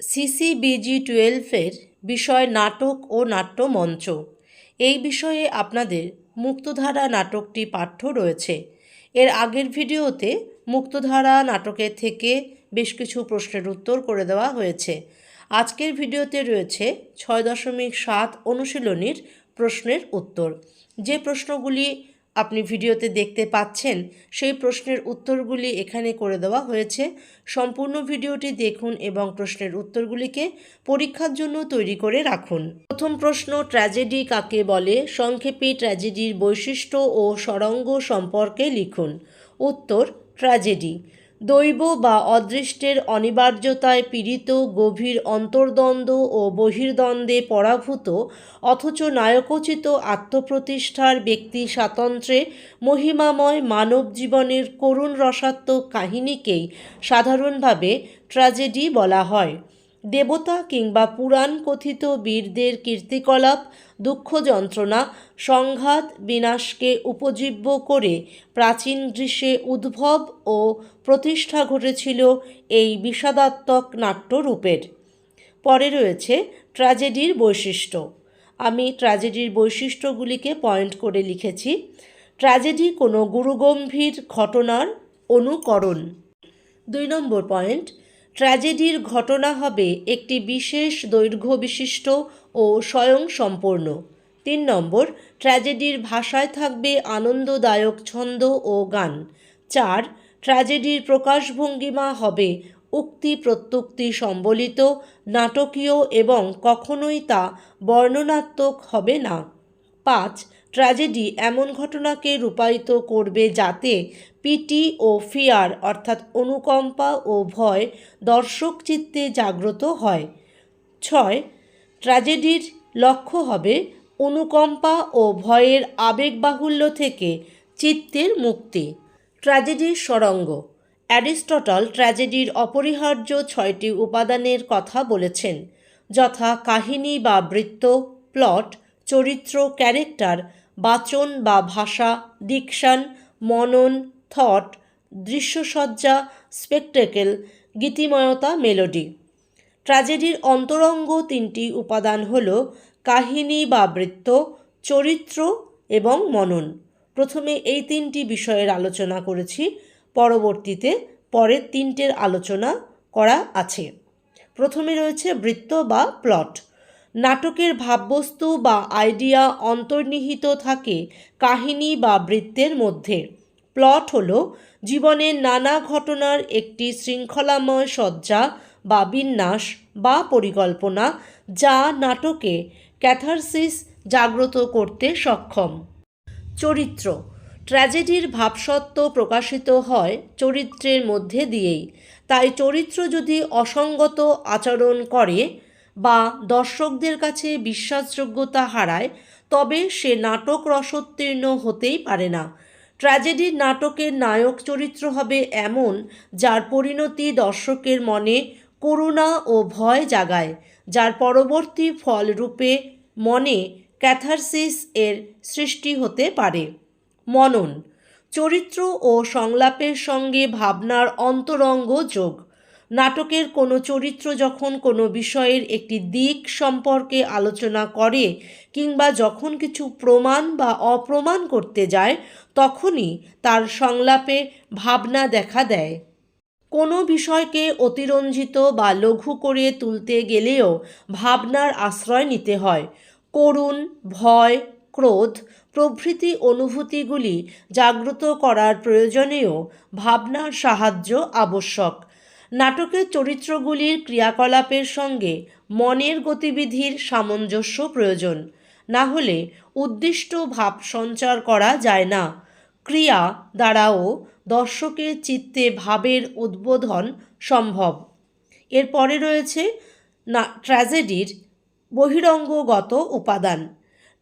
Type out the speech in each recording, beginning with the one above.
CCBG টুয়েলভের বিষয় নাটক ও নাট্যমঞ্চ। এই বিষয়ে আপনাদের মুক্তধারা নাটকটি পাঠ্য রয়েছে। এর আগের ভিডিওতে মুক্তধারা নাটকের থেকে বেশ কিছু প্রশ্নের উত্তর করে দেওয়া হয়েছে। আজকের ভিডিওতে রয়েছে ছয় দশমিক সাত অনুশীলনীর প্রশ্নের উত্তর। যে প্রশ্নগুলি আপনি ভিডিওতে দেখতে পাচ্ছেন, সেই প্রশ্নের উত্তরগুলি এখানে করে দেওয়া হয়েছে। সম্পূর্ণ ভিডিওটি দেখুন এবং প্রশ্নের উত্তরগুলিকে পরীক্ষার জন্য তৈরি করে রাখুন। প্রথম প্রশ্ন, ট্র্যাজেডি কাকে বলে? সংক্ষেপে ট্র্যাজেডির বৈশিষ্ট্য ও সরঙ্গ সম্পর্কে লিখুন। উত্তর, ট্র্যাজেডি। দৈব বা অদৃষ্টের অনিবার্যতায় পীড়িত, গভীর অন্তর্দ্বন্দ্ব ও বহির্দ্বন্দ্বে পরাভূত, অথচ নায়কোচিত আত্মপ্রতিষ্ঠার ব্যক্তি স্বাতন্ত্র্যে মহিমাময় মানব জীবনের করুণ রসাত্মক কাহিনীকেই সাধারণভাবে ট্র্যাজেডি বলা হয়। দেবতা কিংবা পুরাণ কথিত বীরদের কীর্তিকলাপ, দুঃখ যন্ত্রণা, সংঘাত বিনাশকে উপজীব্য করে প্রাচীন গ্রীষ্মে উদ্ভব ও প্রতিষ্ঠা ঘটেছিল এই বিষাদাত্মক নাট্যরূপের। পরে রয়েছে ট্র্যাজেডির বৈশিষ্ট্য। আমি ট্র্যাজেডির বৈশিষ্ট্যগুলিকে পয়েন্ট করে লিখেছি। ট্র্যাজেডি কোনো গুরুগম্ভীর ঘটনার অনুকরণ। দুই নম্বর পয়েন্ট ট্র্যাজেডির ঘটনা হবে একটি বিশেষ দৈর্ঘ্য বিশিষ্ট ও স্বয়ংসম্পূর্ণ। তিন নম্বর, ট্র্যাজেডির ভাষায় থাকবে আনন্দদায়ক ছন্দ ও গান। চার, ট্র্যাজেডির প্রকাশভঙ্গিমা হবে উক্তি প্রত্যুক্তি সম্বলিত, নাটকীয় এবং কখনোই তা বর্ণনাত্মক হবে না। পাঁচ ট্র্যাজেডি এমন ঘটনাকে রূপায়িত করবে যাতে পিটি ও ফিয়ার, অর্থাৎ অনুকম্পা ও ভয়, দর্শক চিত্তে জাগ্রত হয়। ছয়, ট্র্যাজেডির লক্ষ্য হবে অনুকম্পা ও ভয়ের আবেগবাহুল্য থেকে চিত্তের মুক্তি। ট্র্যাজেডির সরঙ্গ। অ্যারিস্টটল ট্র্যাজেডির অপরিহার্য ছয়টি উপাদানের কথা বলেছেন, যথা কাহিনী বা বৃত্ত, প্লট চরিত্র, ক্যারেক্টার, বাচন বা ভাষা, ডিকশন, মনন, থট, দৃশ্যসজ্জা, স্পেকটেকেল, গীতিময়তা, মেলোডি। ট্র্যাজেডির অন্তরঙ্গ তিনটি উপাদান হল কাহিনী বা বৃত্ত, চরিত্র এবং মনন। প্রথমে এই তিনটি বিষয়ের আলোচনা করেছি, পরবর্তীতে পরের তিনটের আলোচনা করা আছে। প্রথমে রয়েছে বৃত্ত বা প্লট। নাটকের ভাববস্তু বা আইডিয়া অন্তর্নিহিত থাকে কাহিনী বা বৃত্তের মধ্যে। প্লট হল জীবনের নানা ঘটনার একটি শৃঙ্খলাময় সজ্জা বা বিন্যাস বা পরিকল্পনা যা নাটকে ক্যাথারসিস জাগ্রত করতে সক্ষম। চরিত্র, ট্র্যাজেডির ভাবসত্ত্ব প্রকাশিত হয় চরিত্রের মধ্যে দিয়েই। তাই চরিত্র যদি অসঙ্গত আচরণ করে বা দর্শকদের কাছে বিশ্বাসযোগ্যতা হারায়, তবে সে নাটক রসোত্তীর্ণ হতেই পারে না। ট্র্যাজেডির নাটকের নায়ক চরিত্র হবে এমন যার পরিণতি দর্শকের মনে করুণা ও ভয় জাগায়, যার পরবর্তী ফলরূপে মনে ক্যাথারসিস এর সৃষ্টি হতে পারে। মনন, চরিত্র ও সংলাপের সঙ্গে ভাবনার অন্তরঙ্গ যোগ। নাটকের কোনো চরিত্র যখন কোনো বিষয়ের একটি দিক সম্পর্কে আলোচনা করে কিংবা যখন কিছু প্রমাণ বা অপ্রমাণ করতে যায়, তখনই তার সংলাপে ভাবনা দেখা দেয়। কোনো বিষয়কে অতিরঞ্জিত বা লঘু করে তুলতে গেলেও ভাবনার আশ্রয় নিতে হয়। করুণ, ভয়, ক্রোধ প্রভৃতি অনুভূতিগুলি জাগ্রত করার প্রয়োজনেও ভাবনার সাহায্য আবশ্যক। নাটকের চরিত্রগুলির ক্রিয়াকলাপের সঙ্গে মনের গতিবিধির সামঞ্জস্য প্রয়োজন। না হলে উদ্দিষ্ট ভাব সঞ্চার করা যায় না। ক্রিয়া দ্বারাও দর্শকের চিত্তে ভাবের উদ্বোধন সম্ভব। এরপরে রয়েছে না, ট্র্যাজেডির বহিরঙ্গগত উপাদান।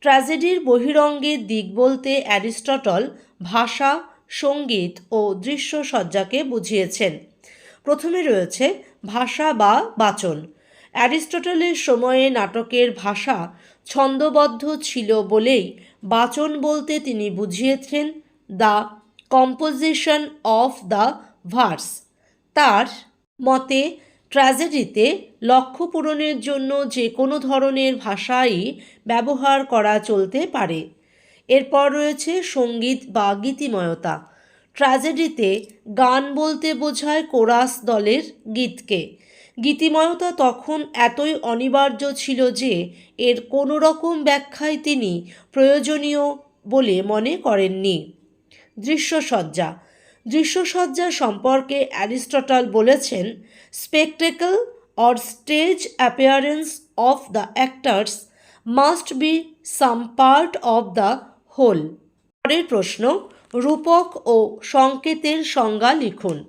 ট্র্যাজেডির বহিরঙ্গের দিক বলতে অ্যারিস্টটল ভাষা, সংগীত ও দৃশ্যসজ্জাকে বুঝিয়েছেন। প্রথমে রয়েছে ভাষা বা বাচন। অ্যারিস্টটলের সময়ে নাটকের ভাষা ছন্দবদ্ধ ছিল বলেই বাচন বলতে তিনি বুঝিয়েছেন the composition of the verse তার মতে, ট্র্যাজেডিতে লক্ষ্য পূরণের জন্য যে কোনো ধরনের ভাষাই ব্যবহার করা চলতে পারে। এরপর রয়েছে সংগীত বা গীতিময়তা। ট্র্যাজেডিতে গান বলতে বোঝায় কোরাস দলের গীতকে। গীতিময়তা তখন এতই অনিবার্য ছিল যে এর কোনো রকম ব্যাখ্যাই তিনি প্রয়োজনীয় বলে মনে করেননি। দৃশ্যসজ্জা। দৃশ্যসজ্জা সম্পর্কে অ্যারিস্টটল বলেছেন, spectacle or stage appearance of the actors must be some part of the whole. পরের প্রশ্ন রূপক ও সংকেতের সংজ্ঞা লিখুন।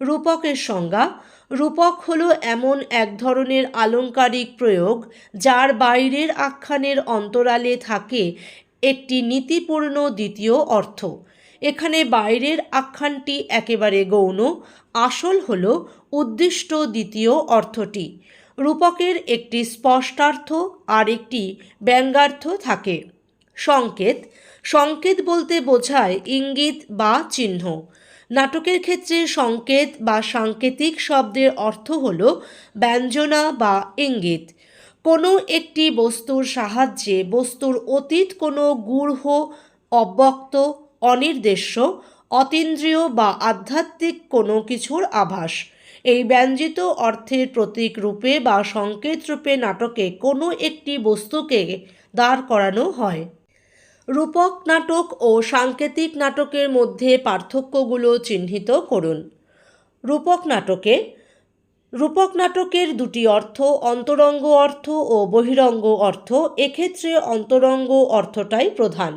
রূপকের সংজ্ঞা, রূপক হলো এমন এক ধরনের আলংকারিক প্রয়োগ যার বাইরের আখ্যানের অন্তরালে থাকে একটি নীতিপূর্ণ দ্বিতীয় অর্থ। এখানে বাইরের আখ্যানটি একেবারে গৌণ, আসল হল উদ্দিষ্ট দ্বিতীয় অর্থটি। রূপকের একটি স্পষ্টার্থ আর একটি ব্যঙ্গার্থ থাকে। সংকেত। সংকেত বলতে বোঝায় ইঙ্গিত বা চিহ্ন। নাটকের ক্ষেত্রে সংকেত বা সাংকেতিক শব্দের অর্থ হল ব্যঞ্জনা বা ইঙ্গিত। কোনো একটি বস্তুর সাহায্যে বস্তুর অতীত কোনো গূঢ়, অব্যক্ত, অনির্দেশ্য, অতীন্দ্রিয় বা আধ্যাত্মিক কোনো কিছুর আভাস। এই ব্যঞ্জিত অর্থের প্রতীক রূপে বা সংকেত রূপে নাটকে কোনো একটি বস্তুকে দাঁড় করানো হয়। রূপক নাটক ও সাংকেতিক নাটকের মধ্যে পার্থক্যগুলো চিহ্নিত করুন। রূপক নাটকে, রূপক নাটকের দুটি অর্থ অন্তরঙ্গ অর্থ ও বহিরঙ্গ অর্থ এক্ষেত্রে অন্তরঙ্গ অর্থটাই প্রধান।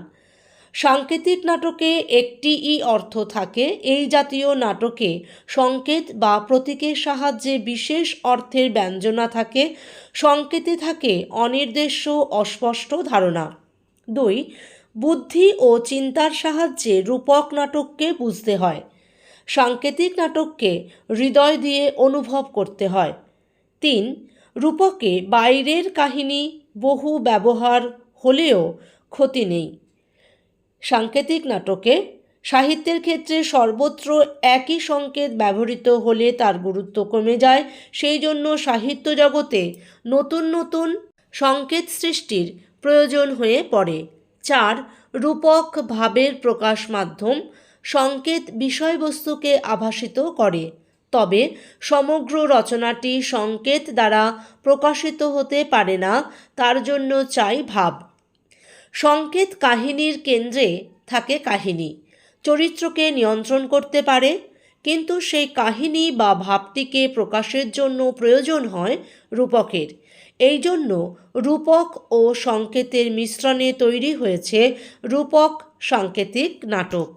সাংকেতিক নাটকে একটিই অর্থ থাকে, এই জাতীয় নাটকে সংকেত বা প্রতীকের সাহায্যে বিশেষ অর্থের ব্যঞ্জনা থাকে, সংকেতে থাকে অনির্দেশ্য অস্পষ্ট ধারণা। দুই বুদ্ধি ও চিন্তার সাহায্যে রূপক নাটককে বুঝতে হয়। সাংকেতিক নাটককে হৃদয় দিয়ে অনুভব করতে হয়। তিন, রূপকে বাইরের কাহিনী, বহু ব্যবহার হলেও ক্ষতি নেই। সাংকেতিক নাটকে সাহিত্যের ক্ষেত্রে সর্বত্র একই সংকেত ব্যবহৃত হলে তার গুরুত্ব কমে যায়। সেই জন্য সাহিত্য জগতে নতুন নতুন সংকেত সৃষ্টির প্রয়োজন হয়ে পড়ে। চার রূপক ভাবের প্রকাশ মাধ্যম সংকেত বিষয়বস্তুকে আভাসিত করে। তবে সমগ্র রচনাটি সংকেত দ্বারা প্রকাশিত হতে পারে না, তার জন্য চাই ভাব। সংকেত কাহিনীর কেন্দ্রে থাকে কাহিনী। চরিত্রকে নিয়ন্ত্রণ করতে পারে, কিন্তু সেই কাহিনী বা ভাবটিকে প্রকাশের জন্য প্রয়োজন হয় রূপকের। এই জন্য রূপক ও সংকেতের মিশ্রণে তৈরি হয়েছে রূপক সাংকেতিক নাটক।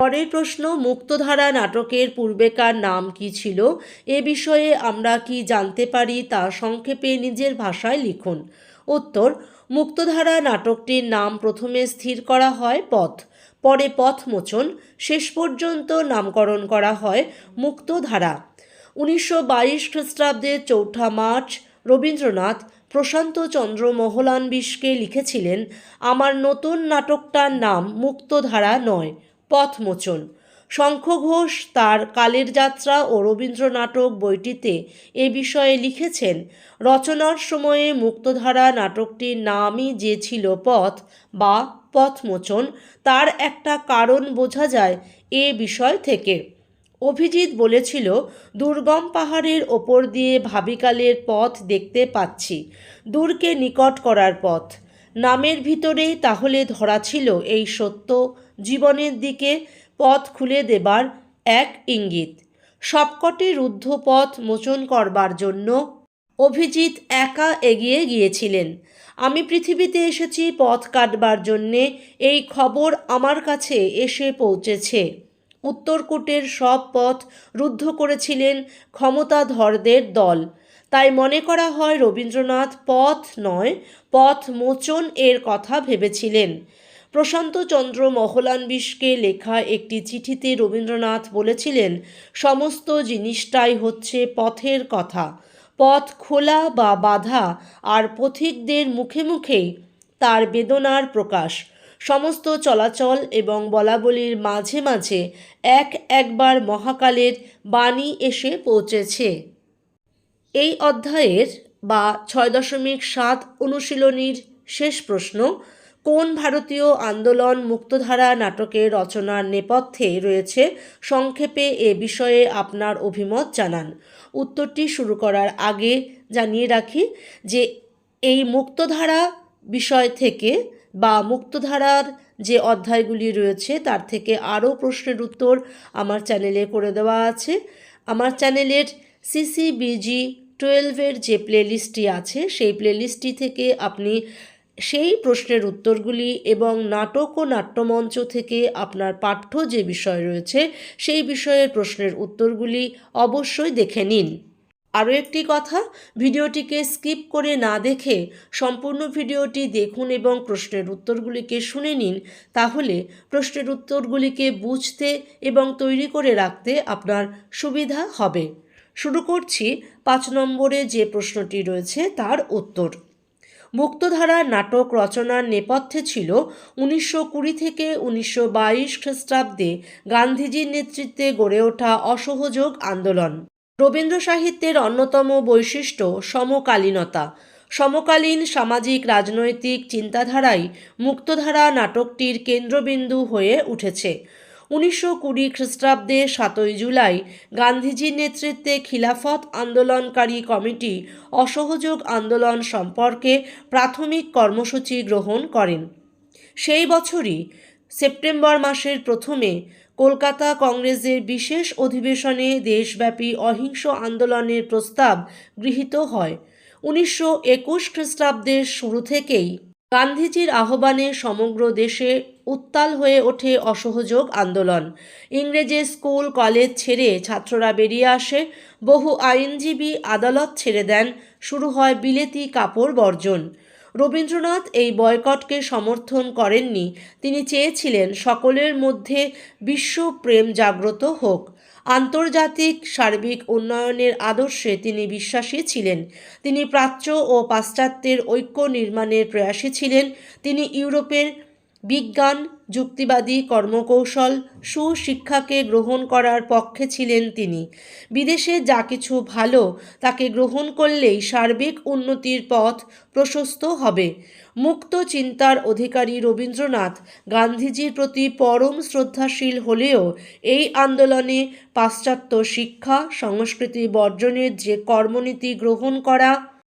পরের প্রশ্ন, মুক্তধারা নাটকের পূর্বেকার নাম কি ছিল? এ বিষয়ে আমরা কি জানতে পারি তা সংক্ষেপে নিজের ভাষায় লিখুন। উত্তর, মুক্তধারা নাটকটির নাম প্রথমে স্থির করা হয় পথ, পরে পথমোচন, শেষ পর্যন্ত নামকরণ করা হয় মুক্তধারা। উনিশশো বাইশ খ্রিস্টাব্দের চৌঠা মার্চ রবীন্দ্রনাথ প্রশান্ত চন্দ্র মহলানবিশকে লিখেছিলেন, আমার নতুন নাটকটার নাম মুক্তধারা নয়, পথমোচন। শঙ্খ ঘোষ তার কালের যাত্রা ও রবীন্দ্র নাটক বইটিতে এ বিষয়ে লিখেছেন, রচনার সময়ে মুক্তধারা নাটকটির নামই যে ছিল পথ বা পথমোচন, তার একটা কারণ বোঝা যায় এ বিষয় থেকে। অভিজিৎ বলেছিল, দুর্গম পাহাড়ের ওপর দিয়ে ভাবিকালের পথ দেখতে পাচ্ছি। দূরকে নিকট করার পথ। নামের ভিতরেই তাহলে ধরা ছিল এই সত্য। জীবনের দিকে পথ খুলে দেবার এক ইঙ্গিত। সবকটি রুদ্ধ পথ মোচন করবার জন্য অভিজিৎ একা এগিয়ে গিয়েছিলেন। আমি পৃথিবীতে এসেছি পথ কাটবার জন্যে। এই খবর আমার কাছে এসে পৌঁছেছে। উত্তরকূটের সব পথ রুদ্ধ করেছিলেন ক্ষমতাধরদের দল। তাই মনে করা হয় রবীন্দ্রনাথ পথ নয়, পথ মোচন এর কথা ভেবেছিলেন। প্রশান্তচন্দ্র মহলানবিশকে লেখা একটি চিঠিতে রবীন্দ্রনাথ বলেছিলেন, সমস্ত জিনিসটাই হচ্ছে পথের কথা। পথ খোলা বা বাধা আর পথিকদের মুখে মুখেই তার বেদনার প্রকাশ। সমস্ত চলাচল এবং বলাবলির মাঝে মাঝে এক একবার মহাকালের বাণী এসে পৌঁছেছে। এই অধ্যায়ের বা ছয় দশমিক সাত অনুশীলনীর শেষ প্রশ্ন, কোন ভারতীয় আন্দোলন মুক্তধারা নাটকের রচনার নেপথ্যে রয়েছে, সংক্ষেপে এ বিষয়ে আপনার অভিমত জানান। উত্তরটি শুরু করার আগে জানিয়ে রাখি যে এই মুক্তধারা বিষয় থেকে বা মুক্তধারার যে অধ্যায়গুলি রয়েছে, তার থেকে আরও প্রশ্নের উত্তর আমার চ্যানেলে করে দেওয়া আছে। আমার চ্যানেলের সিসিবিজি টুয়েলভের যে প্লেলিস্টটি আছে, সেই প্লেলিস্টটি থেকে আপনি সেই প্রশ্নের উত্তরগুলি এবং নাটক ও নাট্যমঞ্চ থেকে আপনার পাঠ্য যে বিষয় রয়েছে, সেই বিষয়ের প্রশ্নের উত্তরগুলি অবশ্যই দেখে নিন। আরও একটি কথা, ভিডিওটিকে স্কিপ করে না দেখে সম্পূর্ণ ভিডিওটি দেখুন এবং প্রশ্নের উত্তরগুলিকে শুনে নিন, তাহলে প্রশ্নের উত্তরগুলিকে বুঝতে এবং তৈরি করে রাখতে আপনার সুবিধা হবে। শুরু করছি পাঁচ নম্বরে যে প্রশ্নটি রয়েছে তার উত্তর। মুক্তধারা নাটক রচনার নেপথ্যে ছিল উনিশশো কুড়ি থেকে উনিশশো বাইশ খ্রিস্টাব্দে গান্ধীজির নেতৃত্বে গড়ে ওঠা অসহযোগ আন্দোলন। রবীন্দ্র সাহিত্যের অন্যতম বৈশিষ্ট্য সমকালীনতা। সমকালীন সামাজিক, রাজনৈতিক চিন্তাধারাই মুক্তধারা নাটকটির কেন্দ্রবিন্দু হয়ে উঠেছে। উনিশশো কুড়ি খ্রিস্টাব্দে সাতই জুলাই গান্ধীজির নেতৃত্বে খিলাফত আন্দোলনকারী কমিটি অসহযোগ আন্দোলন সম্পর্কে প্রাথমিক কর্মসূচি গ্রহণ করেন। সেই বছরই সেপ্টেম্বর মাসের প্রথমে কলকাতা কংগ্রেসের বিশেষ অধিবেশনে দেশব্যাপী অহিংস আন্দোলনের প্রস্তাব গৃহীত হয়। উনিশশো একুশ খ্রিস্টাব্দের শুরু থেকেই গান্ধীজির আহ্বানে সমগ্র দেশে উত্তাল হয়ে ওঠে অসহযোগ আন্দোলন। ইংরেজি স্কুল, কলেজ ছেড়ে ছাত্ররা বেরিয়ে আসে। বহু আইনজীবী আদালত ছেড়ে দেন। শুরু হয় বিলেতি কাপড় বর্জন। রবীন্দ্রনাথ এই বয়কটকে সমর্থন করেননি। তিনি চেয়েছিলেন সকলের মধ্যে বিশ্বপ্রেম জাগ্রত হোক। আন্তর্জাতিক সার্বিক উন্নয়নের আদর্শে তিনি বিশ্বাসী ছিলেন। তিনি প্রাচ্য ও পাশ্চাত্যের ঐক্য নির্মাণের প্রয়াসী ছিলেন। তিনি ইউরোপের বিজ্ঞান, যুক্তিবাদী কর্মকৌশল, সুশিক্ষাকে গ্রহণ করার পক্ষে ছিলেন তিনি। বিদেশে যা কিছু ভালো, তাকে গ্রহণ করলেই সার্বিক উন্নতির পথ প্রশস্ত হবে। মুক্ত চিন্তার অধিকারী রবীন্দ্রনাথ গান্ধীজির প্রতি পরম শ্রদ্ধাশীল হলেও এই আন্দোলনে পাশ্চাত্য শিক্ষা, সংস্কৃতি বর্জনের যে কর্মনীতি গ্রহণ করা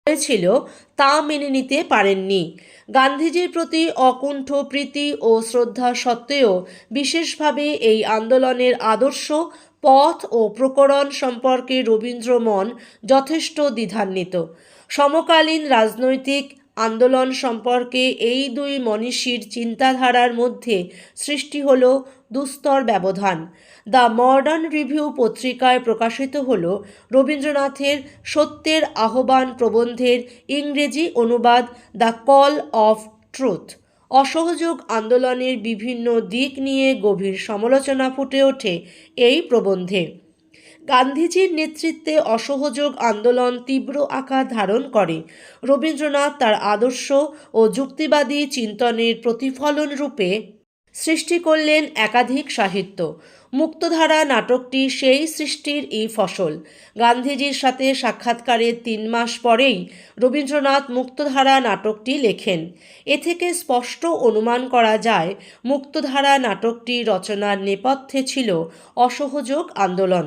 হয়েছিল তা মেনে নিতে পারেননি। গান্ধীজির প্রতি অকুণ্ঠ প্রীতি ও শ্রদ্ধা সত্ত্বেও বিশেষভাবে এই আন্দোলনের আদর্শ, পথ ও প্রকরণ সম্পর্কে রবীন্দ্র মন যথেষ্ট দ্বিধান্বিত। সমকালীন রাজনৈতিক আন্দোলন সম্পর্কে এই দুই মনীষীর চিন্তাধারার মধ্যে সৃষ্টি হল দুস্তর ব্যবধান। দ্য মডার্ন রিভিউ পত্রিকায় প্রকাশিত হল রবীন্দ্রনাথের সত্যের আহ্বান প্রবন্ধের ইংরেজি অনুবাদ দ্য কল অফ ট্রুথ। অসহযোগ আন্দোলনের বিভিন্ন দিক নিয়ে গভীর সমালোচনা ফুটে ওঠে এই প্রবন্ধে। গান্ধীজির নেতৃত্বে অসহযোগ আন্দোলন তীব্র আকার ধারণ করে। রবীন্দ্রনাথ তার আদর্শ ও যুক্তিবাদী চিন্তনের প্রতিফলন রূপে সৃষ্টি করলেন একাধিক সাহিত্য। মুক্তধারা নাটকটি সেই সৃষ্টির এই ফসল। গান্ধীজির সাথে সাক্ষাৎকারের তিন মাস পরেই রবীন্দ্রনাথ মুক্তধারা নাটকটি লেখেন। এ থেকে স্পষ্ট অনুমান করা যায়, মুক্তধারা নাটকটি রচনার নেপথ্যে ছিল অসহযোগ আন্দোলন।